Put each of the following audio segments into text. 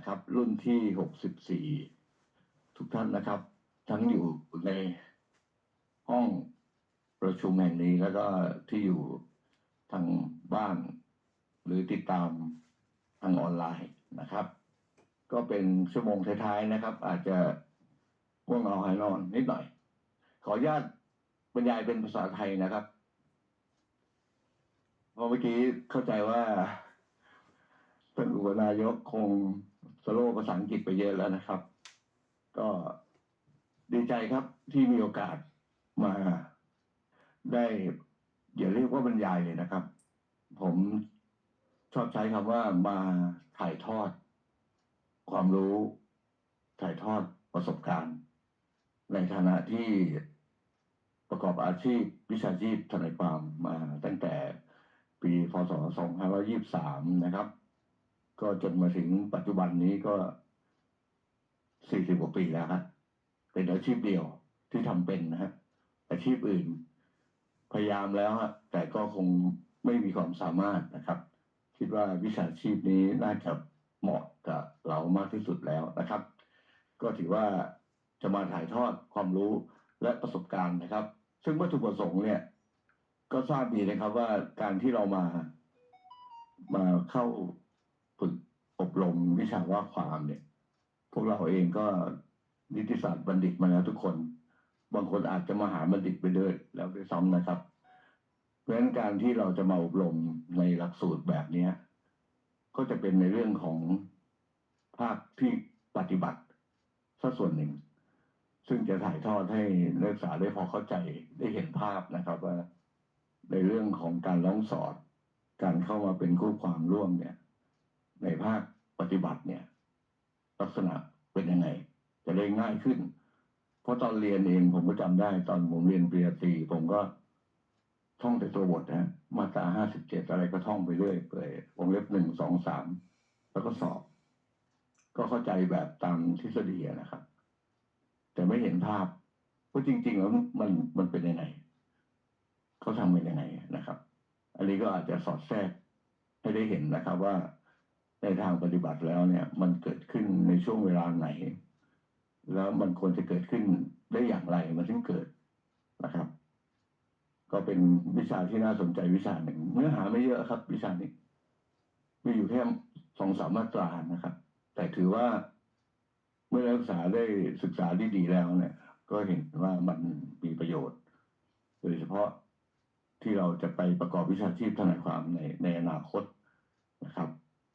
นะครับ รุ่นที่หกสิบสี่ทุกท่านนะครับ ทั้งอยู่ในห้องประชุมแห่งนี้แล้วก็ที่อยู่ทางบ้าน หรือติดตามทางออนไลน์นะครับ ก็เป็นชั่วโมงท้ายๆนะครับ อาจจะง่วงนอนหายนอนนิดหน่อย ขออนุญาตบรรยายเป็นภาษาไทยนะครับเพราะเมื่อกี้เข้าใจว่าท่านอุปนายกคง สโลว์ภาษาอังกฤษไปเยอะแล้วนะครับ ก็ดีใจครับที่มีโอกาสมาได้อย่าเรียกว่าบรรยายเลยนะครับ ผมชอบใช้คำว่ามาถ่ายทอด ความรู้ ถ่ายทอดประสบการณ์ ในฐานะที่ประกอบอาชีพวิชาชีพทนายความมาตั้งแต่ปีพศ 2523 นะครับ ก็จนมาถึงปัจจุบันนี้ก็40กว่าปีแล้วครับเป็นอาชีพเดียวที่ทำเป็นนะฮะอาชีพอื่น พยายามแล้วฮะแต่ก็คงไม่มีความสามารถนะครับ คิดว่าวิชาชีพนี้น่าจะเหมาะกับเรามากที่สุดแล้วนะครับ ก็ถือว่าจะมาถ่ายทอดความรู้และประสบการณ์นะครับ ซึ่งวัตถุประสงค์เนี่ย ก็ทราบดีนะครับว่าการที่เรามามาเข้า อบรมวิชาว่าความเนี่ย พวกเราเองก็นิติศาสตร์บัณฑิตมาแล้วทุกคน บางคนอาจจะมาหาบัณฑิตไปด้วยแล้วด้วยซ้ำนะครับ เพราะฉะนั้นการที่เราจะมาอบรมในหลักสูตรแบบเนี้ยก็จะเป็นในเรื่องของภาคที่ปฏิบัติสักส่วนหนึ่ง ซึ่งจะถ่ายทอดให้นักศึกษาได้พอเข้าใจได้เห็นภาพนะครับว่าในเรื่องของการร้องสอด การเข้ามาเป็นคู่ความร่วมเนี่ย ในภาคปฏิบัติเนี่ย ลักษณะเป็นยังไง จะได้ง่ายขึ้น เพราะตอนเรียนเองผมก็จำได้ ตอนผมเรียนปริญญาตรีผมก็ท่องแต่ตัวบทนะมาตราห้าสิบเจ็ดอะไรก็ท่องไปเรื่อยเปื่อยวงเล็บหนึ่งสองสามแล้วก็สอบ ก็เข้าใจแบบตามทฤษฎีนะครับ แต่ไม่เห็นภาพว่าจริง ๆ แล้วมันมันเป็นยังไงเขาทำเป็นยังไงนะครับ อันนี้ก็อาจจะสอดแทรกให้ได้เห็นนะครับว่า ในทางปฏิบัติแล้วเนี่ย มันเกิดขึ้นในช่วงเวลาไหน แล้วมันควรจะเกิดขึ้นได้อย่างไรมันถึงเกิดนะครับ ก็เป็นวิชาที่น่าสนใจวิชาหนึ่งเนื้อหาไม่เยอะครับ วิชานี้มีอยู่แค่สองสามมาตรานะครับ แต่ถือว่าเมื่อนักศึกษาได้ศึกษาดีๆแล้วเนี่ย ก็เห็นว่ามันมีประโยชน์ โดยเฉพาะที่เราจะไปประกอบวิชาชีพทนายความในในอนาคตนะครับ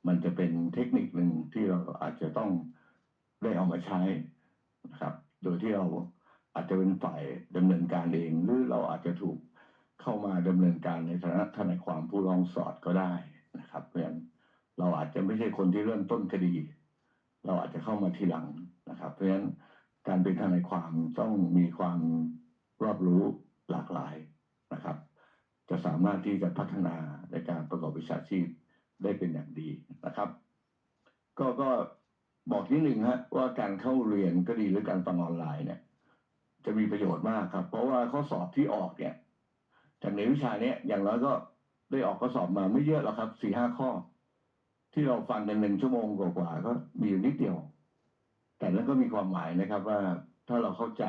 มันจะเป็นเทคนิคหนึ่งที่เราอาจจะต้องได้เอามาใช้นะครับ โดยที่เราอาจจะเป็นฝ่ายดำเนินการเอง หรือเราอาจจะถูกเข้ามาดำเนินการในฐานะทนายความผู้ร้องสอดก็ได้นะครับเพราะฉะนั้นเราอาจจะไม่ใช่คนที่เริ่มต้นคดี เราอาจจะเข้ามาทีหลังนะครับ เพราะฉะนั้นการเป็นทนายความต้องมีความรอบรู้หลากหลายนะครับ จะสามารถที่จะพัฒนาในการประกอบวิชาชีพ ได้เป็นอย่างดีนะครับ ก็ก็บอกนิดหนึ่งฮะว่าการเข้าเรียนก็ดีหรือการฟังออนไลน์เนี่ย จะมีประโยชน์มากครับ เพราะว่าข้อสอบที่ออกเนี่ยจากในวิชาเนี้ยอย่างน้อยก็ได้ออกข้อสอบมาไม่เยอะหรอกครับสี่ห้าข้อ ที่เราฟังกันหนึ่งชั่วโมงกว่าๆก็มีอยู่นิดเดียว แต่นั้นก็มีความหมายนะครับ ว่าถ้าเราเข้าใจ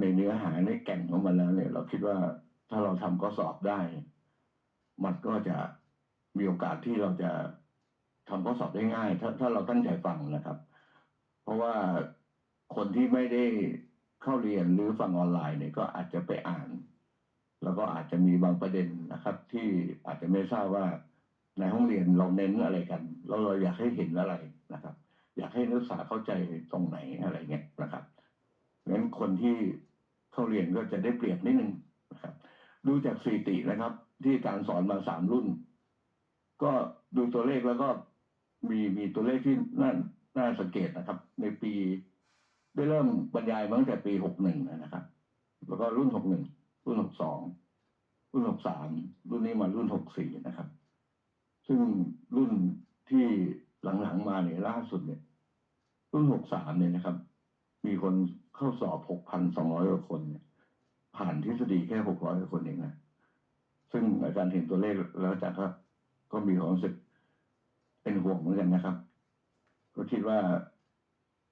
ในเนื้อหาในแก่นของมันแล้วเนี่ย เราคิดว่าถ้าเราทำข้อสอบได้ มันก็จะ มีโอกาสที่เราจะทำข้อสอบได้ง่าย ถ้าถ้าเราตั้งใจฟังนะครับ เพราะว่าคนที่ไม่ได้เข้าเรียนหรือฟังออนไลน์เนี่ยก็อาจจะไปอ่าน แล้วก็อาจจะมีบางประเด็นนะครับ ที่อาจจะไม่ทราบว่าในห้องเรียนเราเน้นอะไรกันแล้วเราอยากให้เห็นอะไรนะครับ อยากให้นักศึกษาเข้าใจตรงไหนอะไรเงี้ยนะครับงั้นคนที่เข้าเรียนก็จะได้เปรียบนิดนึงนะครับ ดูจากสถิตินะครับ ที่การสอนมาสามรุ่น ก็ดูตัวเลขแล้วก็มีมีตัวเลขที่น่าน่าสังเกตนะครับ ในปีได้เริ่มบรรยายมาตั้งแต่ปีหกหนึ่งนะครับ แล้วก็รุ่นหกหนึ่งรุ่นหกสองรุ่นหกสามรุ่นนี้มารุ่นหกสี่นะครับ ซึ่งรุ่นที่หลังๆมาเนี่ยล่าสุดเนี่ย รุ่นหกสามเนี่ยนะครับ มีคนเข้าสอบหกพันสองร้อยกว่าคนเนี่ย ผ่านทฤษฎีแค่หกร้อยกว่าคนเองนะซึ่งอาจารย์เห็นตัวเลขแล้วอาจารย์ก็ ก็มีความรู้สึกเป็นห่วงเหมือนกันนะครับ ก็คิดว่า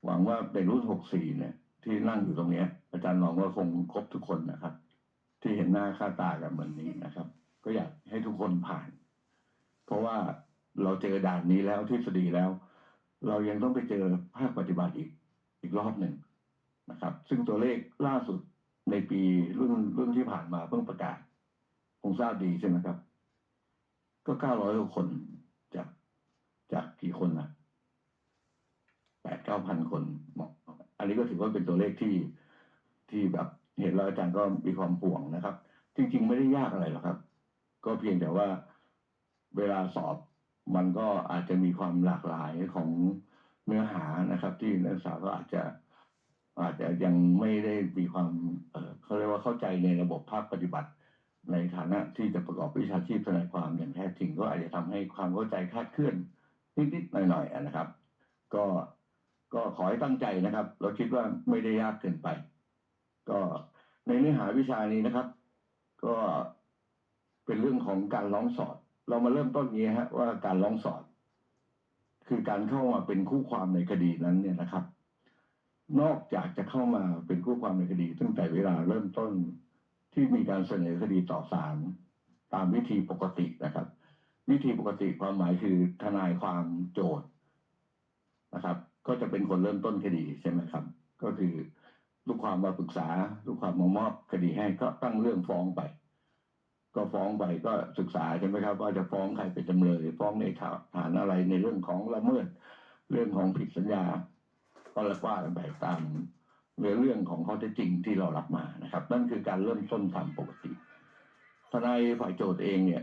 หวังว่าเป็นรุ่นหกสี่เนี่ย ที่นั่งอยู่ตรงเนี้ย อาจารย์หลองก็คงครบทุกคนนะครับ ที่เห็นหน้าค่าตากันเหมือนนี้นะครับ ก็อยากให้ทุกคนผ่าน เพราะว่าเราเจอด่านนี้แล้วทฤษฎีแล้ว เรายังต้องไปเจอภาคปฏิบัติอีกอีกรอบหนึ่งนะครับ ซึ่งตัวเลขล่าสุดในปีรุ่นรุ่นที่ผ่านมาเพิ่งประกาศคงทราบดีใช่ไหมครับ ก็เก้าร้อยกว่าคน จากจากกี่คนนะแปดเก้าพันคนอันนี้ก็ถือว่าเป็นตัวเลขที่ที่แบบเห็นแล้วอาจารย์ก็มีความห่วงนะครับ จริง ๆ ไม่ได้ยากอะไรหรอกครับ ก็เพียงแต่ว่าเวลาสอบมันก็อาจจะมีความหลากหลายของเนื้อหานะครับ ที่นักศึกษาก็อาจจะอาจจะยังไม่ได้มีความเเขาเรียกว่าเข้าใจในระบบภาคปฏิบัติ ในฐานะที่จะประกอบวิชาชีพทนายความอย่างแท้จริงก็อาจจะทำให้ความเข้าใจคลาดเคลื่อนนิดๆหน่อยๆนะครับ ก็ก็ขอให้ตั้งใจนะครับ เราคิดว่าไม่ได้ยากเกินไป ก็ในเนื้อหาวิชานี้นะครับ ก็เป็นเรื่องของการร้องสอด เรามาเริ่มต้นนี้ฮะว่าการร้องสอด คือการเข้ามาเป็นคู่ความในคดีนั้นเนี่ยนะครับ นอกจากจะเข้ามาเป็นคู่ความในคดี ตั้งแต่เวลาเริ่มต้น ที่มีการเสนอคดีต่อศาลตามวิธีปกตินะครับ วิธีปกติความหมายคือทนายความโจทย์นะครับ ก็จะเป็นคนเริ่มต้นคดีใช่ไหมครับ ก็คือลูกความมาปรึกษาลูกความมามอบคดีให้ก็ตั้งเรื่องฟ้องไป ก็ฟ้องไปก็ศึกษาใช่ไหมครับ ว่าจะฟ้องใครเป็นจำเลย ฟ้องในฐานอะไรในเรื่องของละเมิดเรื่องของผิดสัญญาก็ละว่ากันไปตาม เรื่องเรื่องของข้อเท็จจริงที่เรารับมานะครับ นั่นคือการเริ่มต้นทำปกติทนายฝ่ายโจทย์เองเนี่ย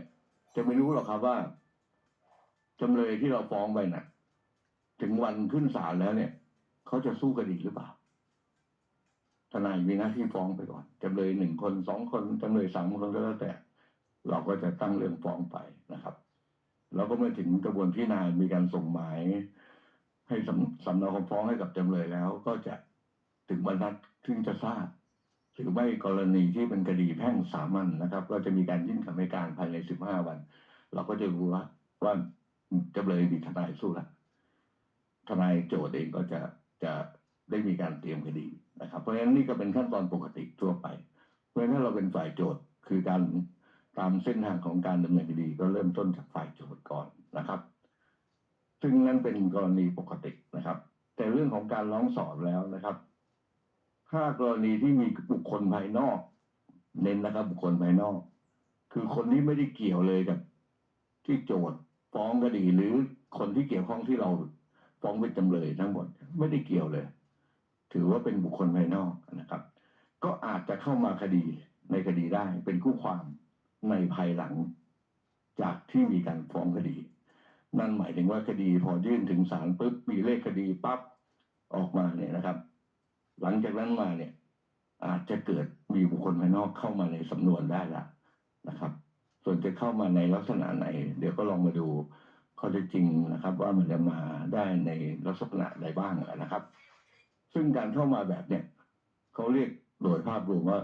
จะไม่รู้หรอกครับว่าจำเลยที่เราฟ้องไปน่ะ ถึงวันขึ้นศาลแล้วเนี่ยเขาจะสู้คดีหรือเปล่าทนายมีหน้าที่ฟ้องไปก่อนจำเลยหนึ่งคนสองคนจำเลยสามคนก็แล้วแต่ เราก็จะตั้งเรื่องฟ้องไปนะครับแล้วก็เมื่อถึงกระบวนพิจารณามีการส่งหมาย ให้สำสำเนาคำฟ้องให้กับจำเลยแล้ว ก็จะ ถึงวันนัดถึงจะทราบหรือไม่กรณีที่เป็นคดีแพ่งสามัญนะครับ ก็จะมีการยื่นคำให้การภายใน 15 วัน เราก็จะรู้ว่าว่าจำเลยมีทนายสู้ล้วทนายโจทย์เองก็จะจะได้มีการเตรียมคดีนะครับ เพราะฉะนั้นนี่ก็เป็นขั้นตอนปกติทั่วไป เพราะฉะนั้นถ้าเราเป็นฝ่ายโจทย์คือการตามเส้นทางของการดำเนินคดีก็เริ่มต้นจากฝ่ายโจทย์ก่อนนะครับ ซึ่งนั่นเป็นกรณีปกตินะครับ แต่เรื่องของการร้องสอบแล้วนะครับ ถ้ากรณีที่มีบุคคลภายนอก เน้นนะครับ บุคคลภายนอก คือคนที่ไม่ได้เกี่ยวเลยกับ ที่โจทย์ฟ้องคดีหรือคนที่เกี่ยวข้องที่เราฟ้องเป็นจำเลยทั้งหมดไม่ได้เกี่ยวเลย ถือว่าเป็นบุคคลภายนอกนะครับ ก็อาจจะเข้ามาคดีในคดีได้เป็นคู่ความในภายหลัง จากที่มีการฟ้องคดี นั่นหมายถึงว่าคดีพอยื่นถึงศาลปุ๊บมีเลขคดีปั๊บออกมาเนี่ยนะครับ หลังจากนั้นมาเนี่ย อาจจะเกิดมีบุคคลภายนอกเข้ามาในสำนวนได้ละนะครับ ส่วนจะเข้ามาในลักษณะไหน เดี๋ยวก็ลองมาดูข้อเท็จจริงนะครับ ว่ามันจะมาได้ในลักษณะใดบ้างนะครับ ซึ่งการเข้ามาแบบเนี่ยเขาเรียกโดยภาพรวมว่า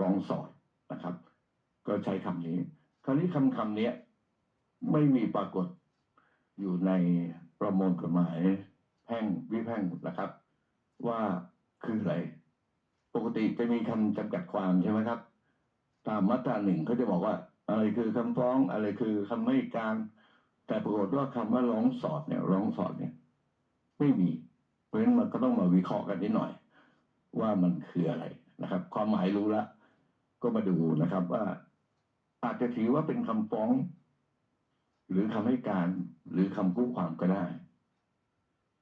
ร้องสอดนะครับ ก็ใช้คำนี้ คราวนี้คำคำนี้ไม่มีปรากฏอยู่ในประมวลกฎหมายแพ่งวิแพ่งนะครับ ว่า คืออะไร ปกติจะมีคำจำกัดความใช่ไหมครับ ตามมาตราหนึ่งเขาจะบอกว่า อะไรคือคำฟ้อง อะไรคือคำให้การแต่ปรากฏว่าคำว่าร้องสอบเนี่ยร้องสอบเนี่ย ไม่มี เพราะฉะนั้นมันก็ต้องมาวิเคราะห์กันนิดหน่อย ว่ามันคืออะไรนะครับ ความหมายรู้ละก็มาดูนะครับ ว่า อาจจะถือว่าเป็นคำฟ้อง หรือคำให้การ หรือคำคู่ความก็ได้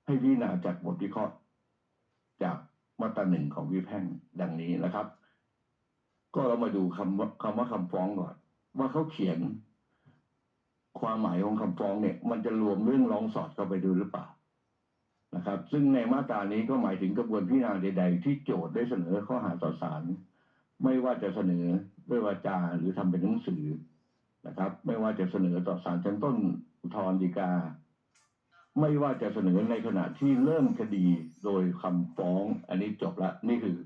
ให้พิจารณาจากบทวิเคราะห์จาก มาตราหนึ่งของวิแพ่งดังนี้นะครับ ก็เรามาดูคำว่าคำว่าคำฟ้องก่อน ว่าเขาเขียน ความหมายของคำฟ้องเนี่ย มันจะรวมเรื่องร้องสอดเข้าไปดูหรือเปล่านะครับ ซึ่งในมาตรานี้ก็หมายถึงกระบวนพิจารณาใด ๆ ที่โจทย์ได้เสนอข้อหาต่อศาลไม่ว่าจะเสนอด้วยวาจาหรือทำเป็นหนังสือนะครับ ไม่ว่าจะเสนอต่อศาลชั้นต้นอุทธรณ์ฎีกา ไม่ว่าจะเสนอในขณะที่เริ่มคดีโดยคำฟ้อง อันนี้จบละนี่คือ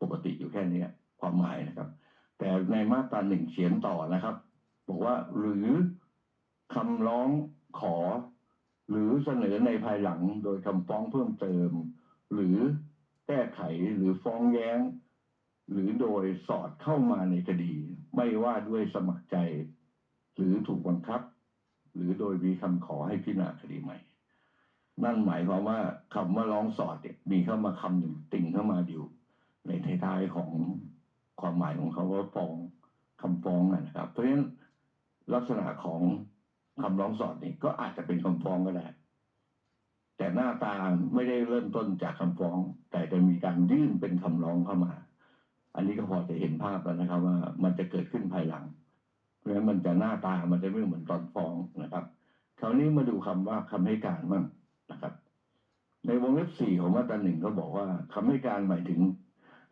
ปกติอยู่แค่นี้ความหมายนะครับ แต่ในมาตราหนึ่งเขียนต่อนะครับ บอกว่าหรือคำร้องขอ หรือเสนอในภายหลังโดยคำฟ้องเพิ่มเติม หรือแก้ไขหรือฟ้องแย้ง หรือโดยสอดเข้ามาในคดี ไม่ว่าด้วยสมัครใจ หรือถูกบังคับ หรือโดยมีคำขอให้พิจารณาคดีใหม่ นั่นหมายความว่าคำว่าร้องสอดเนี่ยมีเข้ามาคำหนึ่งติ่งเข้ามาอยู่ในท้ายๆของความหมายของเขาว่าฟ้องคำฟ้องนะครับ เพราะฉะนั้นลักษณะของคำร้องสอดนี่ก็อาจจะเป็นคำฟ้องก็ได้แต่หน้าตาไม่ได้เริ่มต้นจากคำฟ้อง แต่จะมีการยื่นเป็นคำร้องเข้ามา อันนี้ก็พอจะเห็นภาพแล้วนะครับ ว่ามันจะเกิดขึ้นภายหลัง เพราะฉะนั้นมันจะหน้าตามันจะไม่เหมือนตอนฟ้องนะครับ คราวนี้มาดูคำว่าคำให้การบ้าง นะครับ ในวงเล็บสี่ของมาตราหนึ่งก็บอกว่าคำให้การหมายถึง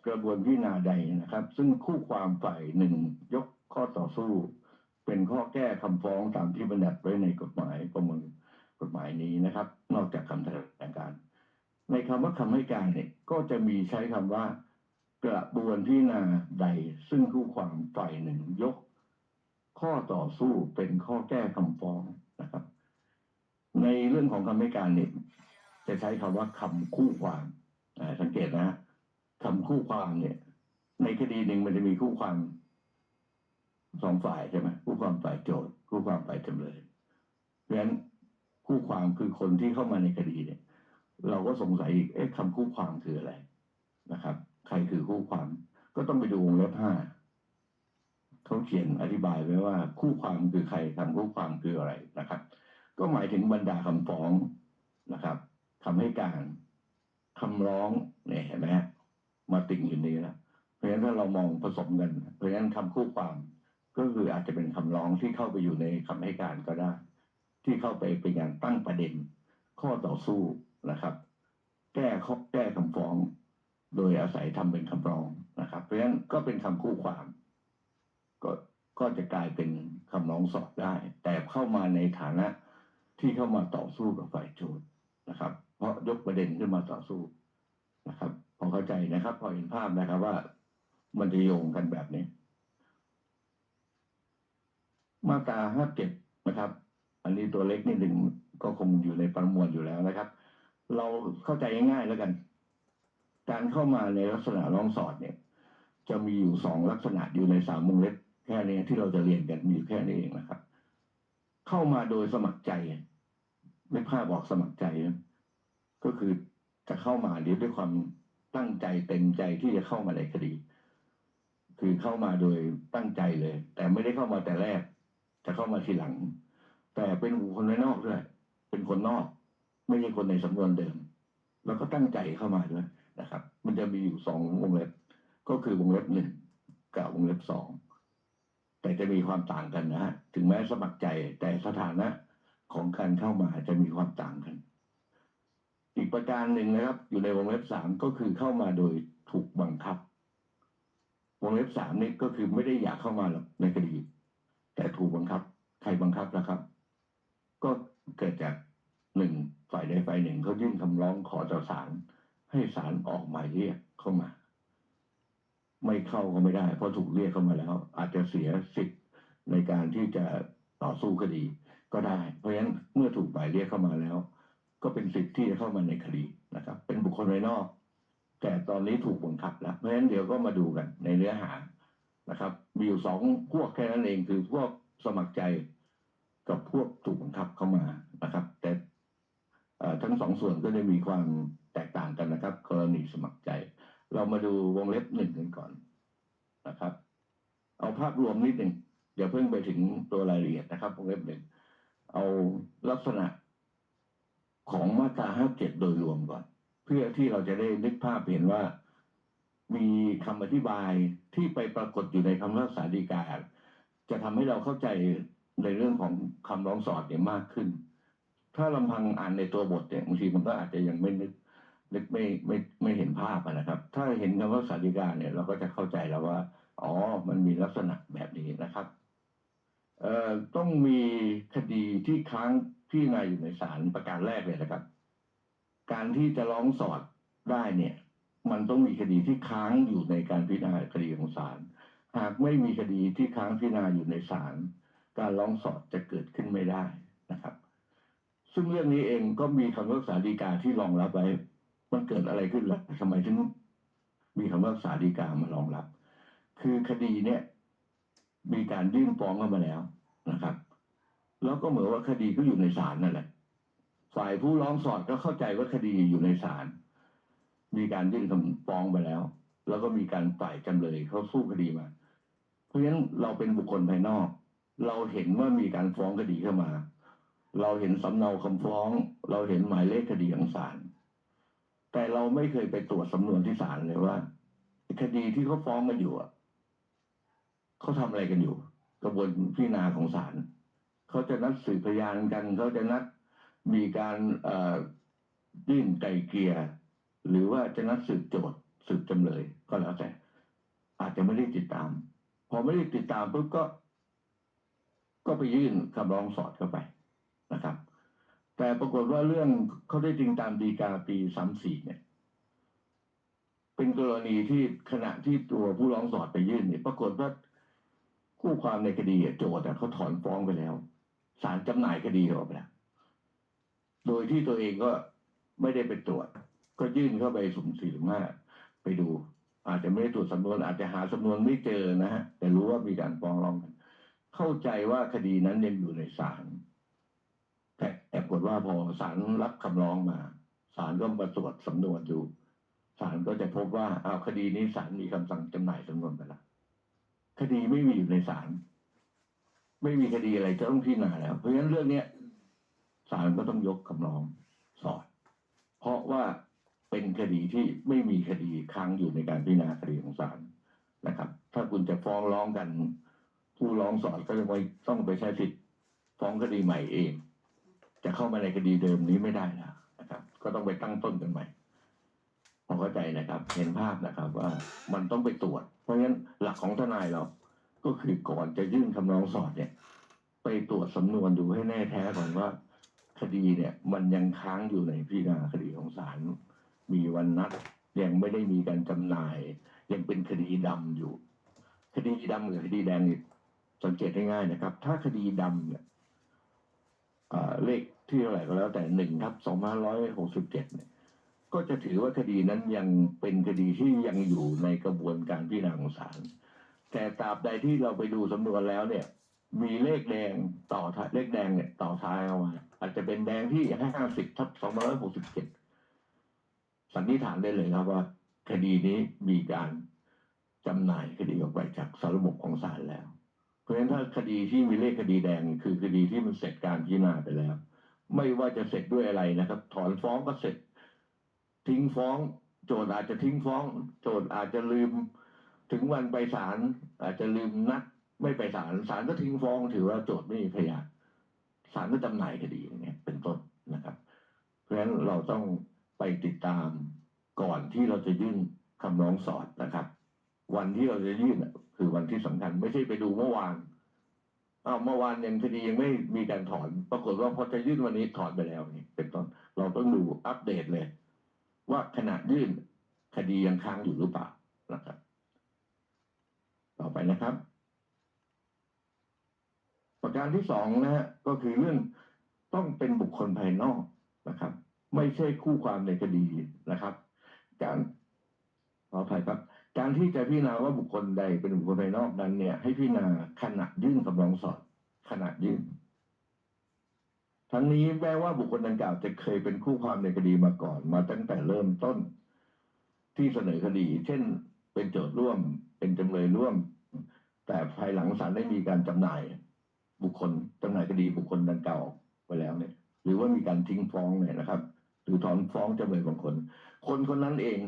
กระบวนพิจารณาใดนะครับ ซึ่งคู่ความฝ่ายหนึ่งยกข้อต่อสู้ เป็นข้อแก้คำฟ้องตามที่บัญญัติไว้ในกฎหมายประมวลกฎหมายนี้นะครับ นอกจากคำแถลงการ ในคำว่าคำให้การเนี่ยก็จะมีใช้คำว่ากระบวนพิจารณาใด ซึ่งคู่ความฝ่ายหนึ่งยก ข้อต่อสู้เป็นข้อแก้คำฟ้องนะครับ ในเรื่องของคำให้การเนี่ยจะใช้คำว่าคำคู่ความอ่าสังเกตนะฮะคำคู่ความเนี่ย ในคดีหนึ่งมันจะมีคู่ความสองฝ่ายใช่ไหมคู่ความฝ่ายโจทย์คู่ความฝ่ายจำเลยเพราะฉะนั้นคู่ความคือคนที่เข้ามาในคดีเนี่ย เราก็สงสัยอีกเอ๊ะคำคู่ความคืออะไรนะครับ ใครคือคู่ความ ก็ต้องไปดูวงเล็บห้าเขาเขียนอธิบายไว้ว่า คู่ความคือใครคำคู่ความคืออะไรนะครับ ก็หมายถึงบรรดาคำฟ้องนะครับคำให้การคำร้องเนี่ยเห็นไหมฮะมาติ่งอยู่นี้แล้วเพราะฉะนั้นถ้าเรามองผสมกันเพราะฉะนั้นคำคู่ความก็คืออาจจะเป็นคำร้องที่เข้าไปอยู่ในคำให้การก็ได้ ที่เข้าไปเป็นการตั้งประเด็น ข้อต่อสู้นะครับ แก้ข้อแก้คำฟ้อง โดยอาศัยทำเป็นคำร้องนะครับ เพราะฉะนั้นก็เป็นคำคู่ความ ก็ก็จะกลายเป็นคำร้องสอบได้ แต่เข้ามาในฐานะ ที่เข้ามาต่อสู้กับฝ่ายโจทย์นะครับ เพราะยกประเด็นขึ้นมาต่อสู้นะครับ พอเข้าใจนะครับ พอเห็นภาพนะครับว่ามันจะโยงกันแบบนี้ มาตราห้าเจ็ดนะครับ อันนี้ตัวเล็กนิดหนึ่งก็คงอยู่ในประมวลอยู่แล้วนะครับ เราเข้าใจง่ายๆแล้วกัน การเข้ามาในลักษณะร้องสอดเนี่ย จะมีอยู่สองลักษณะอยู่ในสามวงเล็บแค่นี้ที่เราจะเรียนกันมีอยู่แค่นี้เองนะครับ เข้ามาโดยสมัครใจไม่ภาพบอกสมัครใจ ก็คือจะเข้ามาเรียด้วยความตั้งใจเต็มใจที่จะเข้ามาในคดี คือเข้ามาโดยตั้งใจเลย แต่ไม่ได้เข้ามาแต่แรก จะเข้ามาทีหลัง แต่เป็นบุคคลภายนอกด้วยเป็นคนนอก ไม่ใช่คนในสำนวนเดิม แล้วก็ตั้งใจเข้ามาด้วยนะครับ มันจะมีอยู่สองวงเล็บ ก็คือวงเล็บหนึ่งกับวงเล็บสอง แต่จะมีความต่างกันนะฮะถึงแม้สมัครใจแต่สถานะของการเข้ามาจะมีความต่างกัน อีกประการหนึ่งนะครับ อยู่ในวงเล็บสามก็คือเข้ามาโดยถูกบังคับ วงเล็บสามนี่ก็คือไม่ได้อยากเข้ามาหรอกในคดี แต่ถูกบังคับ ใครบังคับนะครับ ก็เกิดจากหนึ่งฝ่ายใดฝ่ายหนึ่งเขายื่นคำร้องขอต่อศาลให้ศาลออกหมายเรียกเข้ามา ไม่เข้าก็ไม่ได้ เพราะถูกเรียกเข้ามาแล้ว อาจจะเสียสิทธิ์ในการที่จะต่อสู้คดีก็ได้ เพราะฉะนั้นเมื่อถูกหมายเรียกเข้ามาแล้ว ก็เป็นสิทธิ์ที่จะเข้ามาในคดีนะครับ เป็นบุคคลภายนอก แต่ตอนนี้ถูกบังคับแล้ว เพราะฉะนั้นเดี๋ยวก็มาดูกันในเนื้อหานะครับ มีอยู่สองพวกแค่นั้นเองคือพวกสมัครใจกับพวกถูกบังคับเข้ามานะครับ แต่ทั้งสองส่วนก็จะมีความแตกต่างกันนะครับ กรณีสมัครใจ เรามาดูวงเล็บหนึ่งกันก่อนนะครับ เอาภาพรวมนิดหนึ่งอย่าเพิ่งไปถึงตัวรายละเอียดนะครับวงเล็บหนึ่งเอาลักษณะของมาตราห้าเจ็ดโดยรวมก่อน เพื่อที่เราจะได้นึกภาพเห็นว่ามีคำอธิบายที่ไปปรากฏอยู่ในคำพิพากษาฎีกาจะทำให้เราเข้าใจในเรื่องของคำร้องสอดเนี่ยมากขึ้น ถ้าลำพังอ่านในตัวบทเนี่ยบางทีมันก็อาจจะยังไม่นึก นึกไม่ไม่ไม่เห็นภาพนะครับ ถ้าเห็นคำว่าสาริกาเนี่ยเราก็จะเข้าใจแล้วว่า อ๋อ มันมีลักษณะแบบนี้นะครับ เอ่อต้องมีคดีที่ค้างพิจารณาอยู่ในศาลประการแรกเลยนะครับ การที่จะร้องสอดได้เนี่ย มันต้องมีคดีที่ค้างอยู่ในการพิจารณาคดีของศาลหากไม่มีคดีที่ค้างพิจารณาอยู่ในศาลการร้องสอดจะเกิดขึ้นไม่ได้นะครับ ซึ่งเรื่องนี้เองก็มีคำพิพากษาฎีกาที่รองรับไว้ มันเกิดอะไรขึ้นล่ะทำไมถึงมีคำพิพากษาฎีกามารองรับ คือคดีเนี่ย มีการยื่นฟ้องเข้ามาแล้วนะครับ แล้วก็เหมือนว่าคดีก็อยู่ในศาลนั่นแหละ ฝ่ายผู้ร้องสอดก็เข้าใจว่าคดีอยู่ในศาลมีการยื่นคำฟ้องไปแล้ว แล้วก็มีการฝ่ายจำเลยเขาสู้คดีมา เพราะฉะนั้นเราเป็นบุคคลภายนอก เราเห็นว่ามีการฟ้องคดีเข้ามา เราเห็นสำเนาคำฟ้อง เราเห็นหมายเลขคดีของศาล แต่เราไม่เคยไปตรวจสำนวนที่ศาลเลยว่าคดีที่เขาฟ้องกันอยู่อะเขาทำอะไรกันอยู่ กระบวนพิจารณาของศาลเขาจะนัดสืบพยานกันเขาจะนัดมีการเอ่อยื่นไกลเกียร์หรือว่าจะนัดสืบโจทย์สืบจำเลย ก็แล้วแต่ อาจจะไม่ได้ติดตาม พอไม่ได้ติดตามปุ๊บก็ ก็ไปยื่นคำร้องสอดเข้าไป แต่ปรากฏว่าเรื่องเขาได้จริงตามดีกาปีสามสี่เนี่ย เป็นกรณีที่ขณะที่ตัวผู้ร้องสอดไปยื่นเนี่ย ปรากฏว่าคู่ความในคดีโจทย์เขาถอนฟ้องไปแล้วศาลจำหน่ายคดีออกไปแล้วโดยที่ตัวเองก็ไม่ได้ไปตรวจ ก็ยื่นเข้าไปสุ่มสี่สุ่มห้าไปดู อาจจะไม่ได้ตรวจสำนวน อาจจะหาสำนวนไม่เจอนะฮะแต่รู้ว่ามีการฟ้องร้องกันเข้าใจว่าคดีนั้นยังอยู่ในศาลากฏว่าพอศาลรับคำร้องมาศาลก็มาตรวจสำนวนดูศาลก็จะพบว่าเอาคดีนี้ศาลมีคำสั่งจำหน่ายสำนวนไปล้วคดีไม่มีอยู่ในศาลไม่มีคดีอะไรจะต้องพิจารณาแล้ว เพราะฉะนั้นเรื่องเนี้ยศาลก็ต้องยกคำร้องสอดเพราะว่าเป็นคดีที่ไม่มีคดีค้างอยู่ในการพิจารณาคดีของศาลนะครับ ถ้าคุณจะฟ้องร้องกัน ผู้ร้องสอดก็จะไปต้องไปใช้สิทธิ์ฟ้องคดีใหม่เอง จะเข้ามาในคดีเดิมนี้ไม่ได้แล้วนะครับ ก็ต้องไปตั้งต้นกันใหม่พอเข้าใจนะครับ เห็นภาพนะครับว่ามันต้องไปตรวจ เพราะฉะนั้นหลักของทนายเรา ก็คือก่อนจะยื่นคำร้องสอดเนี่ย ไปตรวจสำนวนดูให้แน่แท้ก่อนว่า คดีเนี่ย มันยังค้างอยู่ในพิจารณาคดีของศาลมีวันนัดยังไม่ได้มีการจำหน่าย ยังเป็นคดีดำอยู่ คดีดำกับคดีแดงสังเกตได้ง่ายนะครับ ถ้าคดีดำเนี่ย เลขที่เท่าไหร่ก็แล้วแต่หนึ่งทับสองพันร้อยหกสิบเจ็ดเนี่ยก็จะถือว่าคดีนั้นยังเป็นคดีที่ยังอยู่ในกระบวนการพิจารณาของศาลแต่ตราบใดที่เราไปดูสำนวนแล้วเนี่ย มีเลขแดงต่อเลขแดงเนี่ย ต่อท้ายเอาไว้อาจจะเป็นแดงที่ห้าสิบทับสองร้อยหกสิบเจ็ดสันนิษฐานได้เลยครับว่า คดีนี้มีการจำหน่ายคดีออกไปจากสารบบของศาลแล้ว ราะฉะนั้นถ้าคดีที่มีเลขคดีแดงคือคดีที่มันเสร็จการพิจารณาไปแล้ว ไม่ว่าจะเสร็จด้วยอะไรนะครับ ถอนฟ้องก็เสร็จ ทิ้งฟ้อง โจทย์อาจจะทิ้งฟ้อง โจทย์อาจจะลืม ถึงวันไปศาลอาจจะลืมนัดไม่ไปศาลศาลก็ทิ้งฟ้อง ถือว่าโจทย์ไม่มีพยานศาลก็จำหน่ายคดีอย่างเงี้ย เป็นต้นนะครับ เพราะฉะนั้นเราต้องไปติดตามก่อนที่เราจะยื่นคำร้องสอดนะครับ วันที่เราจะยื่นคือวันที่สำคัญ ไม่ใช่ไปดูเมื่อวานอ้าวเมื่อวานยังคดียังไม่มีการถอน ปรากฏว่าพอจะยื่นวันนี้ถอนไปแล้วนี่เป็นต้นเราต้องดูอัปเดตเลย ว่าขณะยื่นคดียังค้างอยู่หรือเปล่านะครับ ต่อไปนะครับ ประการที่สองนะฮะก็คือเรื่องต้องเป็นบุคคลภายนอกนะครับ ไม่ใช่คู่ความในคดีนะครับ การขออภัยครับ การที่จะพิจารณาว่าบุคคลใดเป็นบุคคลภายนอกนั้นเนี่ย ให้พิจารณาขณะยื่นคำร้องสอดขณะยื่น ทั้งนี้แม้ว่าบุคคลดังกล่าวจะเคยเป็นคู่ความในคดีมาก่อน มาตั้งแต่เริ่มต้นที่เสนอคดี เช่น เป็นโจทย์ร่วม เป็นจำเลยร่วม แต่ภายหลังศาลได้มีการจำหน่าย บุคคลจำหน่ายคดีบุคคลดังกล่าวไปแล้วเนี่ย หรือว่ามีการทิ้งฟ้องเนี่ยนะครับ หรือถอนฟ้องจำเลยบางคน คนคนนั้นเอง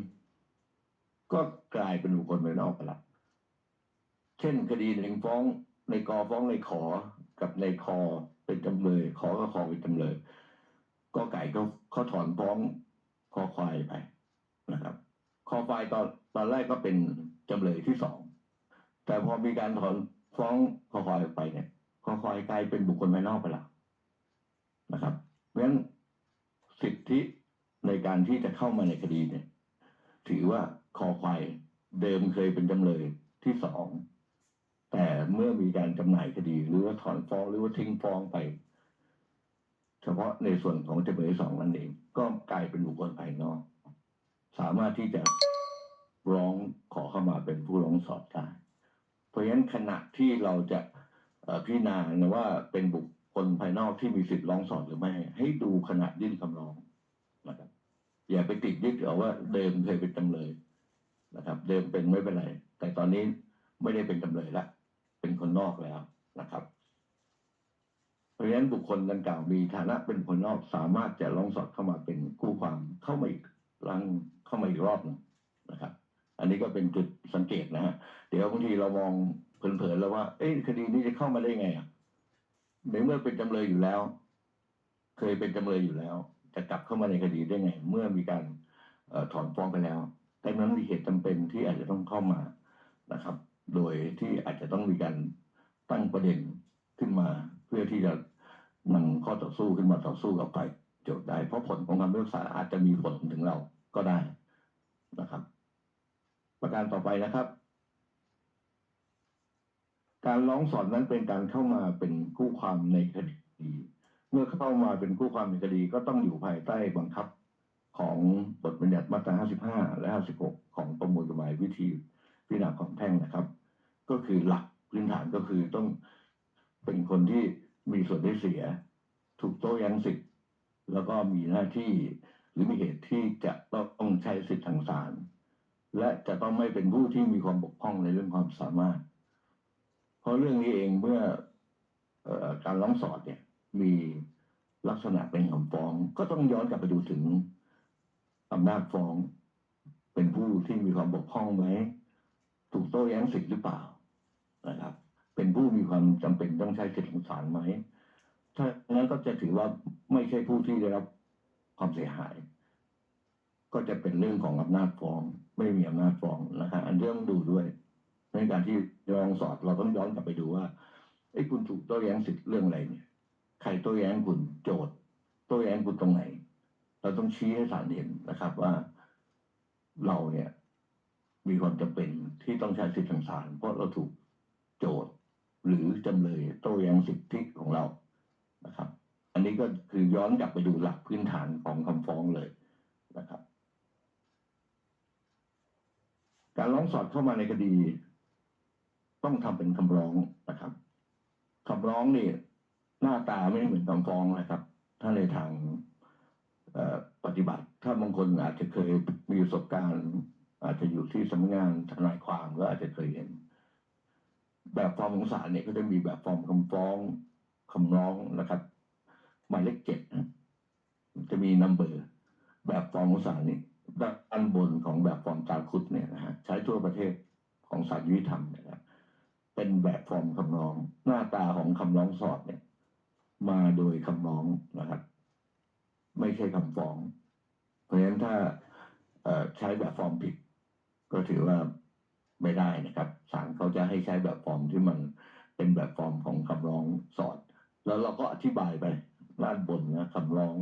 ก็กลายเป็นบุคคลภายนอกไปละเช่นคดีหนึ่งฟ้องในกอฟ้องในขอกับในคอเป็นจำเลย ขอก็คอเป็นจำเลย ก็ไก่ก็เขาถอนฟ้องคอควายไปนะครับคอควายตอนตอนแรกก็เป็นจำเลยที่สองแต่พอมีการถอนฟ้องคอควายไปเนี่ยคอควายกลายเป็นบุคคลภายนอกไปแล้วนะครับเพราะฉะนั้นสิทธิในการที่จะเข้ามาในคดีเนี่ย ถือว่า คอควายเดิมเคยเป็นจำเลยที่สองแต่เมื่อมีการจำหน่ายคดี หรือว่าถอนฟ้องหรือว่าทิ้งฟ้องไป เฉพาะในส่วนของจำเลยสองนั่นเอง ก็กลายเป็นบุคคลภายนอก สามารถที่จะร้องขอเข้ามาเป็นผู้ร้องสอบได้เพราะฉะนั้นขณะที่เราจะพิจารณาว่าเป็นบุคคลภายนอกที่มีสิทธิ์ร้องสอบหรือไม่ ให้ดูขณะยื่นคำร้องนะครับอย่าไปติดยึดเอาว่าเดิมเคยเป็นจำเลย นะครับ เดิมเป็นไม่เป็นไร แต่ตอนนี้ไม่ได้เป็นจำเลยละเป็นคนนอกแล้วนะครับ เพราะฉะนั้นบุคคลดังกล่าวมีฐานะเป็นคนนอกสามารถจะร้องสอดเข้ามาเป็นคู่ความเข้ามาอีกรังเข้ามาอีกรอบนึงนะครับ อันนี้ก็เป็นจุดสังเกตนะฮะเดี๋ยวบางทีเรามองเผลอๆแล้วว่า เอ๊ะคดีนี้จะเข้ามาได้ไงอะในเมื่อเป็นจำเลยอยู่แล้ว เคยเป็นจำเลยอยู่แล้ว จะกลับเข้ามาในคดีได้ไง เมื่อมีการออถอนฟ้องไปแล้ว แต่นั้นมีเหตุจำเป็นที่อาจจะต้องเข้ามานะครับ โดยที่อาจจะต้องมีการตั้งประเด็นขึ้นมา เพื่อที่จะนำข้อต่อสู้ขึ้นมาต่อสู้กับฝ่ายโจทย์ได้ เพราะผลของคำพิพากษาอาจจะมีผลถึงเราก็ได้นะครับ ประการต่อไปนะครับ การร้องสอนนั้นเป็นการเข้ามาเป็นคู่ความในคดี เมื่อเข้ามาเป็นคู่ความในคดีก็ต้องอยู่ภายใต้บังคับ ของบทบัญญัติมาตรา 55 และ 56 ของประมวลกฎหมายวิธีพิจารณาความแพ่งนะครับ ก็คือหลักพื้นฐานก็คือต้องเป็นคนที่มีส่วนได้เสีย ถูกโต้แย้งสิทธิ์แล้วก็มีหน้าที่หรือมีเหตุที่จะต้องใช้สิทธิทางศาลและจะต้องไม่เป็นผู้ที่มีความบกพร่องในเรื่องความสามารถ เพราะเรื่องนี้เองเมื่อเออการร้องสอดเนี่ยมีลักษณะเป็นคำฟ้อง ก็ต้องย้อนกลับไปดูถึง อำนาจฟ้อง เป็นผู้ที่มีความบกพร่องไหมถูกโต้แย้งสิทธิ์หรือเปล่านะครับ เป็นผู้มีความจำเป็นต้องใช้สิทธิของศาลไหมถ้างั้นก็จะถือว่าไม่ใช่ผู้ที่ได้รับความเสียหาย ก็จะเป็นเรื่องของอำนาจฟ้อง ไม่มีอำนาจฟ้องนะครับอันเรื่องดูด้วยในการที่ลองสอบเราต้องย้อนกลับไปดูว่าไอ้คุณถูกโต้แย้งสิทธิ์เรื่องอะไรเนี่ย ใครโต้แย้งคุณโจทย์โต้แย้งคุณตรงไหน เราต้องชี้ให้ศาลเห็นนะครับว่าเราเนี่ย มีความจำเป็นที่ต้องใช้สิทธิทางศาลเพราะเราถูกโจทย์หรือจำเลยโต้แย้งสิทธิของเรานะครับ อันนี้ก็คือย้อนกลับไปดูหลักพื้นฐานของคำฟ้องเลยนะครับ การร้องสอดเข้ามาในคดี ต้องทำเป็นคำร้องนะครับคำร้องนี่หน้าตาไม่เหมือนคำฟ้องนะครับ ถ้าในทาง ปฏิบัติ ถ้าบางคนอาจจะเคยมีประสบการณ์ อาจจะอยู่ที่สำนักงานทนายความก็อาจจะเคยเห็น แบบฟอร์มของศาลเนี่ยก็จะมีแบบฟอร์มคำฟ้องคำร้องนะครับหมายเลขเจ็ดจะมีนัมเบอร์แบบฟอร์มของศาลนี่ด้านบนของแบบฟอร์มจาคุดเนี่ยนะฮะใช้ทั่วประเทศของศาลยุติธรรมนยนะครับเป็นแบบฟอร์มคำร้อง หน้าตาของคำร้องสอบเนี่ย มาโดยคำร้องนะครับ ไม่ใช่คำฟ้อง เพราะฉะนั้นถ้าใช้แบบฟอร์มผิด ก็ถือว่าไม่ได้นะครับศาลเขาจะให้ใช้แบบฟอร์มที่มันเป็นแบบฟอร์มของคำร้องสอด แล้วเราก็อธิบายไปด้านบนนะคำร้อง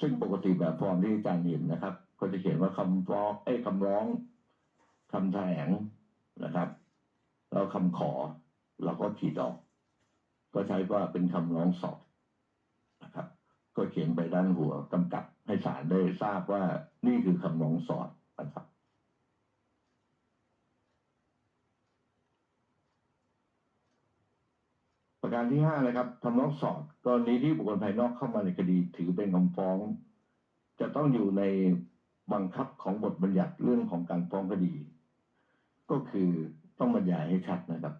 ซึ่งปกติแบบฟอร์มที่อาจารย์เห็นนะครับ ก็จะเขียนว่าคำฟ้องเอ้คำร้องคำแถลงนะครับ แล้วคำขอเราก็ขีดออก ก็ใช้ว่าเป็นคำร้องสอบนะครับ ก็เขียนไปด้านหัวกำกับให้ศาลได้ทราบว่านี่คือคำร้องสอบนะครับประการที่ห้านะครับคำร้องสอบกรณีที่บุคคลภายนอกเข้ามาในคดีถือเป็นคำฟ้อง จะต้องอยู่ในบังคับของบทบัญญัติเรื่องของการฟ้องคดี ก็คือต้องบรรยายให้ชัดนะครับ